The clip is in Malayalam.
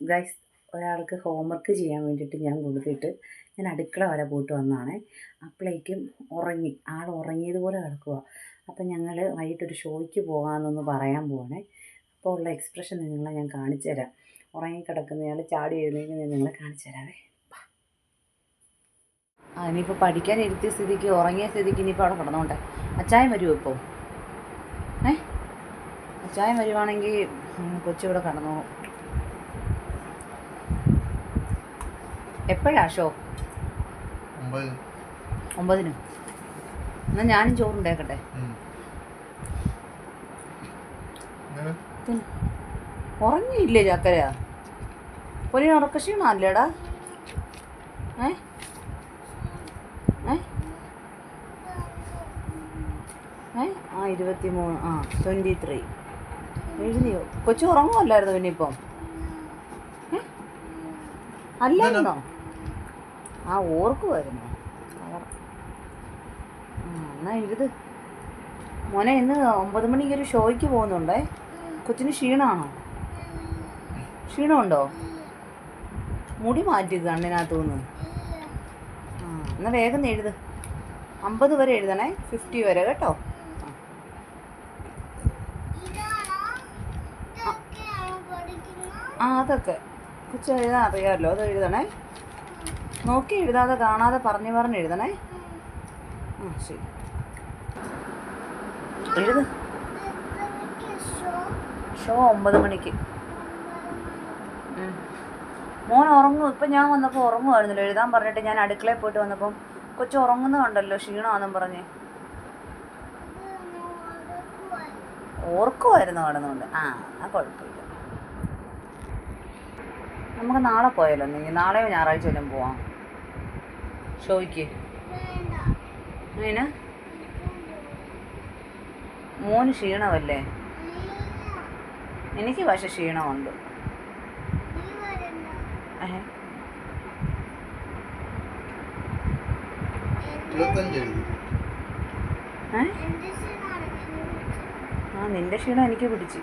ഗൈസ് ഒരാൾക്ക് ഹോംവർക്ക് ചെയ്യാൻ വേണ്ടിയിട്ട് ഞാൻ കൊടുത്തിട്ട് ഞാൻ അടുക്കള വരെ പോയിട്ട് വന്നതാണ് അപ്പോഴേക്കും ഉറങ്ങി ആൾ ഉറങ്ങിയതുപോലെ കിടക്കുക അപ്പം ഞങ്ങൾ വൈകിട്ടൊരു ഷോയ്ക്ക് പോകാമെന്നൊന്ന് പറയാൻ പോവാണേ. അപ്പോൾ ഉള്ള എക്സ്പ്രഷൻ നിങ്ങളെ ഞാൻ കാണിച്ചു തരാം. ഉറങ്ങിക്കിടക്കുന്നയാൾ ചാടി എഴുന്നേൽക്കുന്ന നിങ്ങളെ കാണിച്ചു തരാവേ. ആ ഇനിയിപ്പോൾ പഠിക്കാൻ ഇരുത്തിയ സ്ഥിതിക്ക് ഉറങ്ങിയ സ്ഥിതിക്ക് ഇനിയിപ്പോൾ അവിടെ കിടന്നോട്ടെ. അച്ചായം വരുമോ ഇപ്പോൾ ഏ? അച്ചായം വരുവാണെങ്കിൽ കൊച്ചിവിടെ കിടന്നോളും. എപ്പോഴാ ഷോ ഒമ്പതിന്. എന്നാ ഞാനും ചോറുണ്ടേക്കട്ടെ. ഉറങ്ങിയില്ലേ ചക്കര? ഒരു ഉറക്കക്ഷീണല്ലേടാ ഏ? ഏ? ഏ? ആ ഇരുപത്തി മൂന്ന് ആ ട്വന്റി ത്രീ എഴുതിയോ? കൊച്ചു ഉറങ്ങുമല്ലായിരുന്നു പിന്നെ ഇപ്പം? അല്ലായിരുന്നോ? ആ ഓർക്കുമായിരുന്നു എന്നാ എഴുത് മോനെ ഇന്ന് ഒമ്പത് മണിക്ക് ഒരു ഷോയ്ക്ക് പോകുന്നുണ്ടേ. കൊച്ചിന് ക്ഷീണമാണോ ക്ഷീണമുണ്ടോ? മുടി മാറ്റി കണ്ണിനകത്തു നിന്ന് ആ എന്നാൽ വേഗം എഴുത്. അമ്പത് വരെ എഴുതണേ ഫിഫ്റ്റി വരെ കേട്ടോ. ആ അതൊക്കെ. കൊച്ചു എഴുതാൻ അറിയാമല്ലോ അത് എഴുതണേ. നോക്കി എഴുതാതെ കാണാതെ പറഞ്ഞു പറഞ്ഞ് എഴുതണേ. ആ ശരി. എഴുത്. ഷോ ഒമ്പത് മണിക്ക്. മോൻ ഉറങ്ങും. ഇപ്പം ഞാൻ വന്നപ്പോൾ ഉറങ്ങുമായിരുന്നല്ലോ എഴുതാൻ പറഞ്ഞിട്ട് ഞാൻ അടുക്കളയിൽ പോയിട്ട് വന്നപ്പം കൊച്ചു ഉറങ്ങുന്ന കണ്ടല്ലോ ക്ഷീണമാണെന്നും പറഞ്ഞ്. ഓർക്കുമായിരുന്നു കിടന്നുകൊണ്ട് ആ ആ കുഴപ്പമില്ല. നമുക്ക് നാളെ പോയാലോ? നീ നാളെയോ ഞായറാഴ്ച വല്ലതും പോവാം? ഷോയ്ക്ക് അതിന് മോന് ക്ഷീണമല്ലേ? എനിക്ക് പക്ഷെ ക്ഷീണമുണ്ട്? ആ നിന്റെ ക്ഷീണം എനിക്ക് പിടിച്ച്.